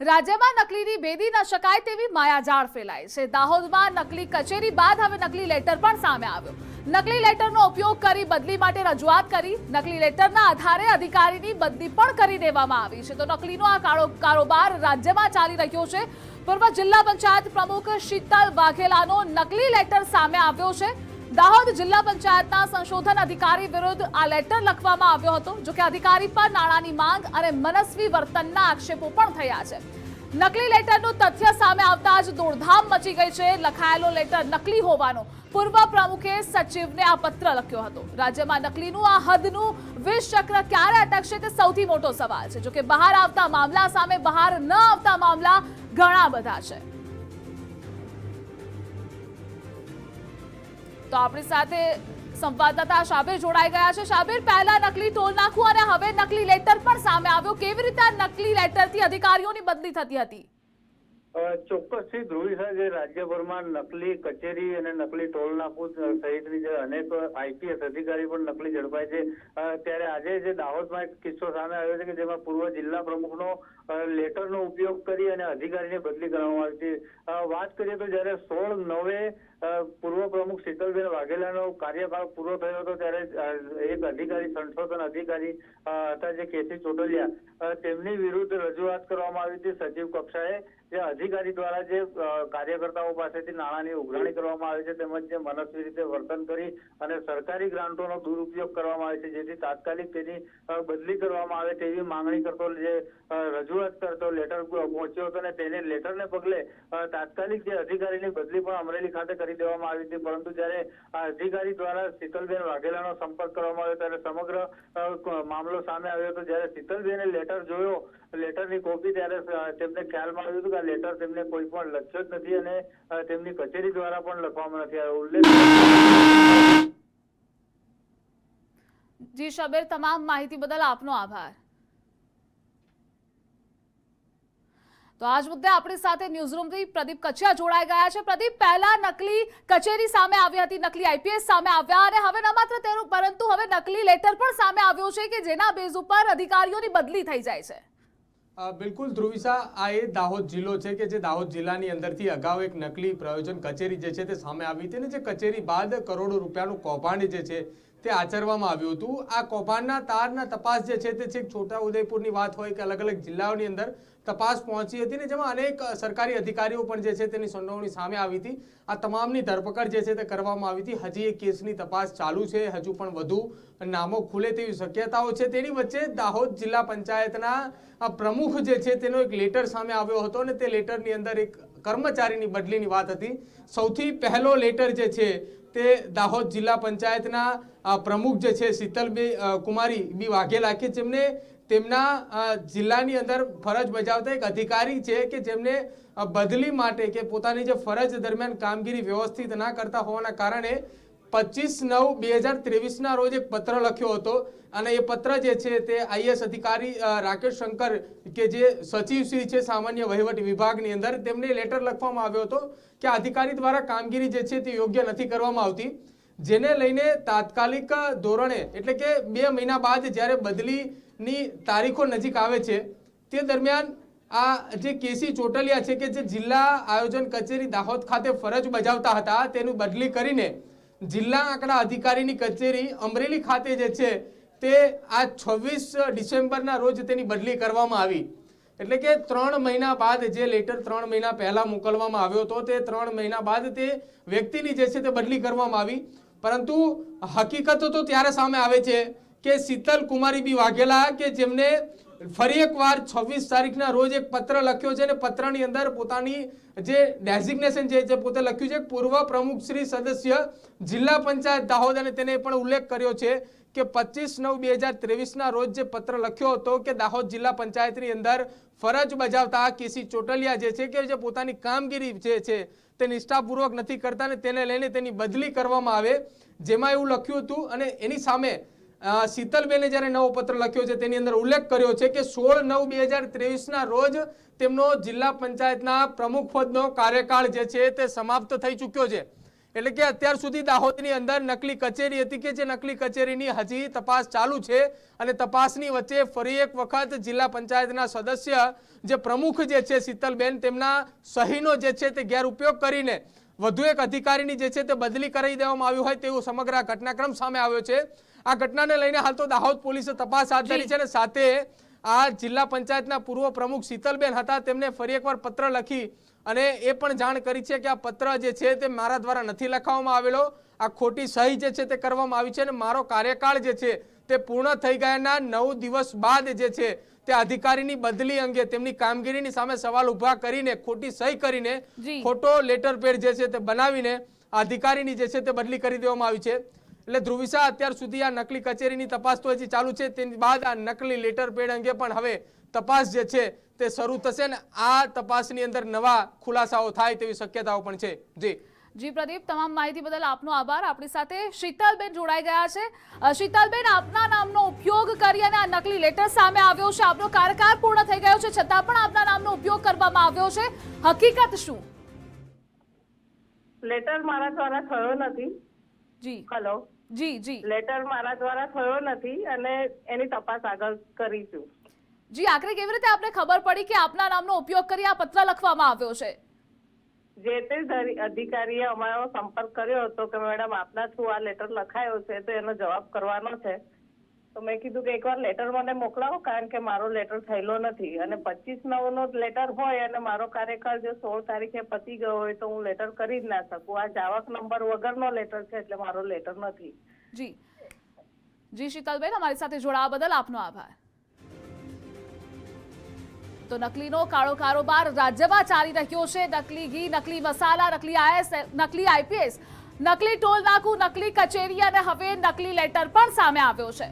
રાજ્યમાં નકલીની બેદી ન શકાય તેવી માયાજાળ ફેલાય છે. દાહોદમાં નકલી કચેરી બાદ હવે નકલી લેટર પણ સામે આવ્યો. નકલી લેટરનો ઉપયોગ કરી બદલી માટે રજૂઆત કરી, નકલી લેટરના આધારે અધિકારીની બદલી પણ કરી દેવામાં આવી છે. તો નકલીનો આ કાળો કારોબાર રાજ્યમાં ચાલી રહ્યો છે. પૂર્વ જિલ્લા પંચાયત પ્રમુખ શીતલ વાઘેલાનો નકલી લેટર સામે આવ્યો છે. દાહોદ જિલ્લા પંચાયતના સંશોધન અધિકારી વિરુદ્ધ આ લેટર લખવામાં આવ્યો હતો, જો કે અધિકારી પર નાણાંની માંગ અને મનસ્વી વર્તનના આક્ષેપો પણ થયા છે. નકલી લેટરનું તથ્ય સામે આવતા જ દોડધામ મચી ગઈ છે, લખાયેલો લેટર નકલી હોવાનો પૂર્વ પ્રમુખે સચિવને આ પત્ર લખ્યો હતો. રાજ્યમાં નકલીનું આ હદનું વિષ ચક્ર ક્યારે અટકશે તે સૌથી મોટો સવાલ છે, જો કે બહાર આવતા મામલા સામે બહાર ન આવતા મામલા ઘણા બધા છે. તો આપણી સાથે સંવાદદાતા શાબીર જોડાઈ ગયા છે. શાબીર, પહેલા નકલી ટોલ નાખું અને હવે નકલી લેટર પણ સામે આવ્યો. કેવી રીતે નકલી લેટરથી અધિકારીઓની બદલી થતી હતી? ચોક્કસથી ધ્રુવી સર જે રાજ્યભરમાં નકલી કચેરી અને નકલી ટોલ નાકું સહિતની જે અનેક આઈપીએસ અધિકારી પણ નકલી ઝડપાય છે. ત્યારે આજે જે દાહોદમાં એક કિસ્સો સામે આવ્યો છે કે જેમાં પૂર્વ જિલ્લા પ્રમુખનો લેટરનો ઉપયોગ કરી અને અધિકારીને બદલી કરવામાં આવી છે. વાત કરીએ તો જ્યારે સોળ નવે પૂર્વ પ્રમુખ શીતલબેન વાઘેલાનો કાર્યકાળ પૂરો થયો હતો, ત્યારે એક અધિકારી, સંશોધન અધિકારી હતા જે કેસી ચોટલિયા તેમની વિરુદ્ધ રજૂઆત કરવામાં આવી હતી. સચિવ કક્ષાએ જે અધિકારી દ્વારા જે કાર્યકર્તાઓ પાસેથી નાણાંની ઉઘરાણી કરવામાં આવે છે તેમજ જે મનસ્વી રીતે વર્તન કરી અને સરકારી ગ્રાન્ટોનો દુરુપયોગ કરવામાં આવે છે, જેથી તાત્કાલિક તેની બદલી કરવામાં આવે તેવી માંગણી કરતો, જે રજૂઆત કરતો લેટર પહોંચ્યો હતો અને તેને લેટરને પગલે તાત્કાલિક જે અધિકારીની બદલી પણ અમરેલી ખાતે કરી દેવામાં આવી હતી. પરંતુ જ્યારે આ અધિકારી દ્વારા શીતલબેન વાઘેલાનો સંપર્ક કરવામાં આવ્યો, ત્યારે સમગ્ર મામલો સામે આવ્યો હતો. જ્યારે શીતલબેને લેટર જોયો લેટરની કોપી ત્યારે તેમને ખ્યાલમાં આવ્યું હતું કે આ લેટર તેમને કોઈ પણ લખ્યો જ નથી અને તેમની કચેરી દ્વારા પણ લખવામાં નથી આવ્યો. ઉલ્લેખ જી શબીર, તમામ માહિતી બદલ આપનો આભાર. તો આજ મુદ્દે આપણી સાથે ન્યૂઝરૂમથી પ્રદીપ કચ્છિયા જોડાઈ ગયા છે. પ્રદીપ, પહેલા નકલી કચેરી સામે આવી હતી, નકલી આઈપીએસ સામે આવ્યા અને હવે ન માત્ર તેનું, પરંતુ હવે નકલી લેટર પણ સામે આવ્યો છે કે જેના બેઝ ઉપર અધિકારીઓની બદલી થઈ જાય છે. બિલકુલ ધ્રુવિસા આ એ દાહોદ જિલ્લો છે કે જે દાહોદ જિલ્લાની અંદરથી અગાઉ એક નકલી પ્રયોજન કચેરી જે છે તે સામે આવી હતી અને જે કચેરી બાદ કરોડો રૂપિયાનું કૌભાંડ જે છે તે આચરવામાં આવ્યું હતું. આ કૌભાંડના તારના તપાસ જે છે તે છેક છોટા ઉદયપુરની વાત હોય કે અલગ અલગ જિલ્લાઓની અંદર તપાસ પહોંચી હતી ને જેમાં અનેક સરકારી અધિકારીઓ પણ જે છે તેની સંડોવણી સામે આવી હતી. આ તમામની ધરપકડ જે છે તે કરવામાં આવી હતી. હજી એ કેસની તપાસ ચાલુ છે. હજુ પણ વધુ નામો ખુલે તેવી શક્યતાઓ છે. તેની વચ્ચે દાહોદ જિલ્લા પંચાયતના પ્રમુખ જે છે તેનો એક લેટર સામે આવ્યો હતો અને તે લેટરની અંદર એક કર્મચારીની બદલીની વાત હતી. સૌથી પહેલો લેટર જે છે તે દાહોદ જિલ્લા પંચાયતના પ્રમુખ જે છે શીતલ બી કુમારી બી વાઘેલા કે જેમને તેમના જિલ્લાની અંદર ફરજ બજાવતા એક અધિકારી છે કે જેમને બદલી માટે કે પોતાની જે ફરજ દરમિયાન કામગીરી વ્યવસ્થિત ના કરતા હોવાના કારણે પચીસ નવ બે હજાર ત્રેવીસના રોજ એક પત્ર લખ્યો હતો અને એ પત્ર જે છે તે આઈએસ અધિકારી રાકેશ શંકર કે જે સચિવ શ્રી છે સામાન્ય વહીવટ વિભાગની અંદર તેમને લેટર લખવામાં આવ્યો હતો કે અધિકારી દ્વારા કામગીરી જે છે તે યોગ્ય નથી કરવામાં આવતી. જેને લઈને તાત્કાલિક ધોરણે, એટલે કે બે મહિના બાદ જ્યારે બદલીની તારીખો નજીક આવે છે. તે દરમિયાન આ જે કેસી ચોટલિયા છે કે જે જિલ્લા આયોજન કચેરી દાહોદ ખાતે ફરજ બજાવતા હતા, તેનું બદલી કરીને જિલ્લા આંકડા અધિકારીની કચેરી અમરેલી ખાતે જે છે, તે આ છવ્વીસ ડિસેમ્બરના રોજ તેની બદલી કરવામાં આવી. એટલે કે ત્રણ મહિના બાદ જે લેટર ત્રણ મહિના પહેલાં મોકલવામાં આવ્યો હતો, તે ત્રણ મહિના બાદ તે વ્યક્તિની જે છે તે બદલી કરવામાં આવી. પરંતુ હકીકતો તો ત્યારે સામે આવે છે. કે શીતલ કુમારી બી વાઘેલા કે જેમને ફરી એકવાર છવ્વીસ તારીખના રોજ એક પત્ર લખ્યો છે અને પત્રની અંદર પોતાની જે ડેઝિગ્નેશન જે છે પોતે લખ્યું છે, પૂર્વ પ્રમુખ શ્રી સદસ્ય જિલ્લા પંચાયત દાહોદ અને તેને પણ ઉલ્લેખ કર્યો છે કે પચીસ નવ બે હજાર ત્રેવીસના રોજ જે પત્ર લખ્યો હતો કે દાહોદ જિલ્લા પંચાયતની અંદર ફરજ બજાવતા કેસી ચોટલિયા જે છે કે જે પોતાની કામગીરી જે છે તે નિષ્ઠાપૂર્વક નથી કરતા અને તેને લઈને તેની બદલી કરવામાં આવે, જેમાં એવું લખ્યું હતું અને એની સામે શીતલબેને જ્યારે નવો પત્ર લખ્યો છે, તેની અંદર ઉલ્લેખ કર્યો છે કે સોળ નવ બે હજાર ત્રેવીસના રોજ તેમનો જિલ્લા પંચાયતના પ્રમુખ પદનો કાર્યકાળ જે છે તે સમાપ્ત થઈ ચૂક્યો છે. એટલે કે અત્યાર સુધી દાહોદની અંદર નકલી કચેરી હતી કે જે નકલી કચેરીની હજી તપાસ ચાલુ છે અને તપાસની વચ્ચે ફરી એક વખત જિલ્લા પંચાયતના સદસ્ય જે પ્રમુખ જે છે, શીતલબેન, તેમના સહીનો જે છે તે ગેરઉપયોગ કરીને વધુ એક અધિકારીની જે છે તે બદલી કરી દેવામાં આવ્યું હોય તેવું સમગ્ર ઘટનાક્રમ સામે આવ્યો છે. આ ઘટનાને લઈને હાલ તો દાહોદ પોલીસે તપાસ હાથ ધરી છે અને સાથે આ જિલ્લા પંચાયતના પૂર્વ પ્રમુખ શીતલબેન હતા. તેમને ફરી એકવાર પત્ર લખી અને એ પણ જાણ કરી છે કે આ પત્ર જે છે તે મારા દ્વારા નથી લખાવવામાં આવેલો. આ ખોટી સહી જે છે તે કરવામાં આવી છે અને મારો કાર્યકાળ જે છે તે પૂર્ણ થઈ ગયાના નવ દિવસ બાદ જે છે તે અધિકારીની બદલી અંગે તેમની કામગીરીની સામે સવાલ ઊભા કરીને ખોટી સહી કરીને ખોટો લેટર પેડ જે છે તે બનાવીને અધિકારીની જે છે તે બદલી કરી દેવામાં આવી છે. એટલે ધ્રુવિસા અત્યાર સુધી આ નકલી કચેરીની તપાસ તો હજી ચાલુ છે. તેની બાદ આ નકલી લેટર પેડ અંગે પણ હવે તપાસ જે છે તે શરૂ થશે ને આ તપાસની અંદર નવા ખુલાસાઓ થાય તેવી શક્યતાઓ પણ છે. જી. જી પ્રદીપ તમામ માહિતી બદલ આપનો આભાર. આપણી સાથે શીતલબેન જોડાઈ ગયા છે. શીતલબેન આપના નામનો ઉપયોગ કરી અને આ નકલી લેટર સામે આવ્યો છે. આપનો કાર્યકાળ પૂર્ણ થઈ ગયો છે. છતાં પણ આપના નામનો ઉપયોગ કરવામાં આવ્યો છે. હકીકત શું? લેટર મારા દ્વારા થયો નથી. જી. હલો જી જી. લેટર મારા દ્વારા થયો નથી અને એની તપાસ આગળ કરીશું. જી આખરે કેવી રીતે આપને ખબર પડી કે આપના નામનો ઉપયોગ કરી આ પત્ર લખવામાં આવ્યો છે? જે તે અધિકારીએ અમારો સંપર્ક કર્યો હતો કે મેડમ આપના થ્રુ આ લેટર લખાયો છે તો એનો જવાબ કરવાનો છે. તો મેં કીધું કે એકવાર લેટર મને મોકલાવો, કારણ કે મારો લેટર થયેલો નથી. અને પચીસ નવ નો લેટર હોય અને મારો કાર્યકાળ જો સોળ તારીખે પતી ગયો હોય તો હું લેટર કરી જ ના શકું. આ જાવક નંબર વગરનો લેટર છે એટલે મારો લેટર નથી. જી. જી, શીતલબેન, અમારી સાથે જોડાવા બદલ આપનો આભાર. તો નકલીનો કાળો કારોબાર રાજ્યમાં ચાલી રહ્યો છે. નકલી ઘી, નકલી મસાલા, નકલી આઈએસ નકલી આઈપીએસ, નકલી ટોલ નાકું, નકલી કચેરી અને હવે નકલી લેટર પણ સામે આવ્યો છે.